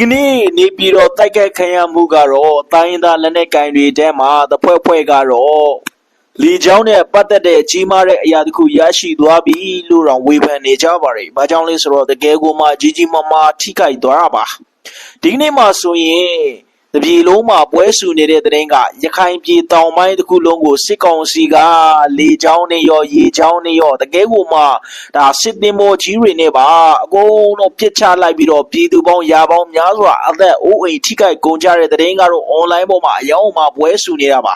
ကနေ့နေပြည်တော်တိုက်ခိုက်ခံရမှုကတော့တိုင်းရင်းသားလက်နက်ကိုင်တွေတဲမှာတဖွဲ့ဖွဲ့ကတော့လီချောင်းနဲ့ပတ်သက်တဲ့ကြီးမားတဲ့အရာတစ်ခုရရှိသွားပြီလို့တော့ဝေဖန်နေကြပါတယ်။ဘာကြောင့်လဲဆိုတော့တကယ်ကိုမှကြီးကြီးမားမားထိခိုက်သွားတာပါ။ဒီကနေ့မှဆိုရင် တပြည်လုံးမှာပွဲဆူနေတဲ့တဲ့ရင်ကရခိုင်ပြည်တောင်ပိုင်းတစ်ခုလုံးကိုစစ်ကောင်စီကလေချောင်းနဲ့ရောရေချောင်းနဲ့ရောတကယ်ကိုမှဒါစစ်တင်မောကြီးတွေနဲ့ပါအကုန်လုံးပြစ်ချလိုက်ပြီးတော့ပြည်သူပေါင်းရာပေါင်းများစွာအသက်အိုးအိမ်ထိခိုက်ကုန်ကြတဲ့တဲ့ရင်ကတော့ online ပေါ်မှာအယောင်မှာပွဲဆူနေတာပါ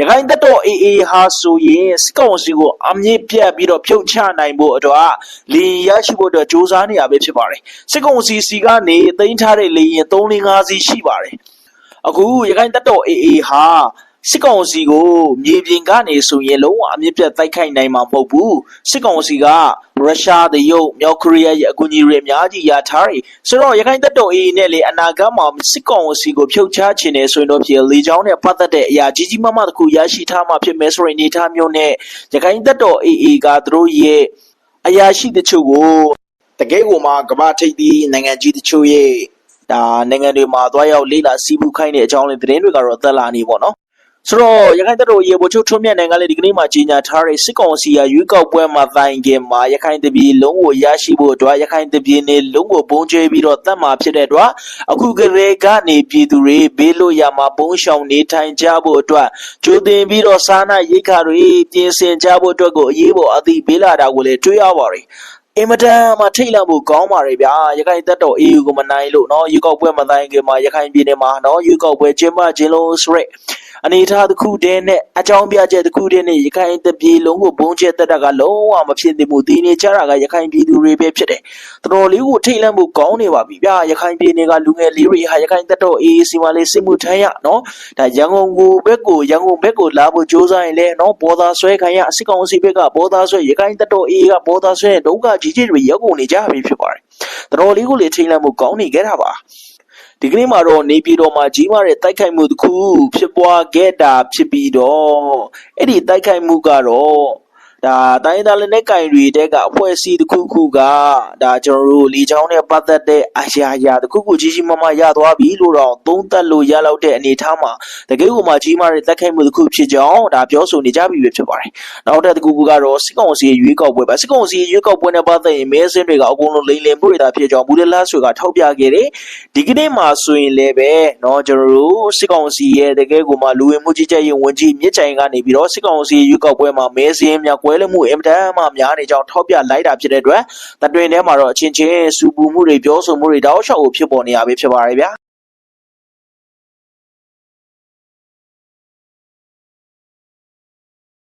ရခိုင်တပ်တော် AA ဟာဆိုရင်စစ်ကောင်စီကိုအမြင့်ပြတ်ပြီးတော့ဖြုတ်ချနိုင်ဖို့အတွက်လေရင်ရရှိဖို့အတွက်စ조사နေရပဲဖြစ်ပါတယ်စစ်ကောင်စီစီကနေသိမ်းထားတဲ့လေရင်3-5စီးရှိပါတယ် အခုရခိုင်တပ်တော် AA ဟာစစ်ကောင်စီကိုမြေပြင်ကနေဆိုရင်လုံးဝအမြင့်ပြတ်တိုက်ခိုက်နိုင်မှာမဟုတ်ဘူးစစ်ကောင်စီကရုရှားတရုတ်မြောက်ကိုရီးယားရဲ့အကူအညီတွေအများကြီးရထားတယ်ဆိုတော့ရခိုင်တပ်တော် AA နဲ့လေအနာဂတ်မှာစစ်ကောင်စီကိုဖြုတ်ချခြင်းနဲ့ဆိုရင်တော့ဖြစ်လေချောင်းနဲ့ပတ်သက်တဲ့အရာကြီးကြီးမားမားတစ်ခုရရှိထားမှာဖြစ်မယ်ဆိုရင်အနေထားမျိုးနဲ့ရခိုင်တပ်တော် AA ကသူတို့ရဲ့အရာရှိတချို့ကိုတကယ်ကိုမှကမ္ဘာထိပ်သီးနိုင်ငံကြီးတချို့ရဲ့ ဒါနိုင်ငံတွေမှာသွားရောက်လေ့လာစီးပူးခိုင်းတဲ့အကြောင်းလေးသတင်းတွေကတော့သက်လာနေပေါ့နော်ဆိုတော့ရခိုင်တပ်တော်ရေဘိုလ်ချုပ်ထွန်းမြတ်နိုင်ကလည်းဒီကနေ့မှကြီးညာထားတဲ့စစ်ကောင်စီကရွေးကောက်ပွဲမှာတိုင်ခင်မှာရခိုင်တပြည်လုံးကိုရရှိဖို့အတွက်ရခိုင်တပြည်နေလုံးကိုပုံကျဲပြီးတော့တတ်မှာဖြစ်တဲ့အတွက်အခုကလေးကနေပြည်သူတွေဘေးလို့ရမှာပုံရှောင်နေထိုင်ကြဖို့အတွက်ကြိုတင်ပြီးတော့စားနပ်ရိက္ခာတွေပြင်ဆင်ကြဖို့အတွက်ကိုအရေးပေါ်အသိပေးလာတာကိုလည်းတွေ့ရပါတယ် အင်မတန်မှထိတ်လန့်ဖို့ကောင်းပါတယ်ဗျာရခိုင်တပ်တော် EU ကိုမနိုင်လို့เนาะရွေးကောက်ပွဲမတိုင်ခင်မှာရခိုင်ပြည်နယ်မှာเนาะရွေးကောက်ပွဲကျင်းပခြင်းလို့ဆိုရက် အနေထားတစ်ခုတည်းနဲ့အကြောင်းပြချက်တစ်ခုတည်းနဲ့ရခိုင်တပြေလုံးကိုဘုံကျက်တက်တာကလုံးဝမဖြစ်သင့်ဘူးဒီနေကြတာကရခိုင်ပြည်သူတွေပဲဖြစ်တယ်တော်လေးကိုထိတ်လန့်ဖို့ကောင်းနေပါပြီဗျာရခိုင်ပြည်နယ်ကလူငယ်လေးတွေဟာရခိုင်တပ်တော်အေအေစီမလေးစစ်မှုထမ်းရနော်ဒါရန်ကုန်ကိုဘက်ကိုရန်ကုန်ဘက်ကိုလာဖို့ကြိုးစားရင်လည်းနော်ပေါ်သားဆွဲခံရအစစ်ကောင်စီဘက်ကပေါ်သားဆွဲရခိုင်တပ်တော်အေအေကပေါ်သားဆွဲဒုက္ခကြီးကြီးတွေရောက်ကုန်နေကြပြီဖြစ်ပါတယ်တော်လေးကိုလေထိတ်လန့်ဖို့ကောင်းနေကြတာပါ ဒီကနေ့မှာတော့နေပြည်တော်မှာကြီးမားတဲ့တိုက်ခိုက်မှုတစ်ခုဖြစ်ပွားခဲ့တာဖြစ်ပြီးတော့အဲ့ဒီတိုက်ခိုက်မှုကတော့ ဒါတိုင်းဒေသလက်နက်ကင်တွေတဲကအဖွဲ့အစည်းတစ်ခုခုကဒါကျွန်တော်တို့လီချောင်းနဲ့ပတ်သက်တဲ့အရာရာတစ်ခုခုကြီးကြီးမားမားရသွားပြီလို့တော့သုံးသပ်လို့ရလောက်တဲ့အနေအထားမှာတကယ်ကိုမှကြီးမားတဲ့တိုက်ခိုက်မှုတစ်ခုဖြစ်ကြောင်းဒါပြောဆိုနေကြပြီပဲဖြစ်ပါတယ်နောက်တဲ့တစ်ခုခုကတော့စစ်ကောင်စီရဲ့ရွေးကောက်ပွဲပါစစ်ကောင်စီရဲ့ရွေးကောက်ပွဲနဲ့ပတ်သက်ရင်မဲစင်းတွေကအကုန်လုံးလိမ်လည်မှုတွေတာဖြစ်ကြောင်းဘူးလလားဆိုတာထောက်ပြခဲ့တယ်ဒီကနေ့မှာဆိုရင်လည်းပဲเนาะကျွန်တော်တို့စစ်ကောင်စီရဲ့တကယ်ကိုမှလူဝင်မှုကြီးကြပ်ရေးဝန်ကြီးမြစ်ကြိုင်ကနေပြီးတော့စစ်ကောင်စီရွေးကောက်ပွဲမှာမဲစင်းများ ကွဲလွဲမှုအင်မတန်မှများနေကြောင်းထောက်ပြလိုက်တာဖြစ်တဲ့အတွက်တတွင်ထဲမှာတော့အချင်းချင်းစူပူမှုတွေပြောဆိုမှုတွေတောက်လျှောက်ကိုဖြစ်ပေါ်နေရပြီဖြစ်ပါတယ်ဗျာ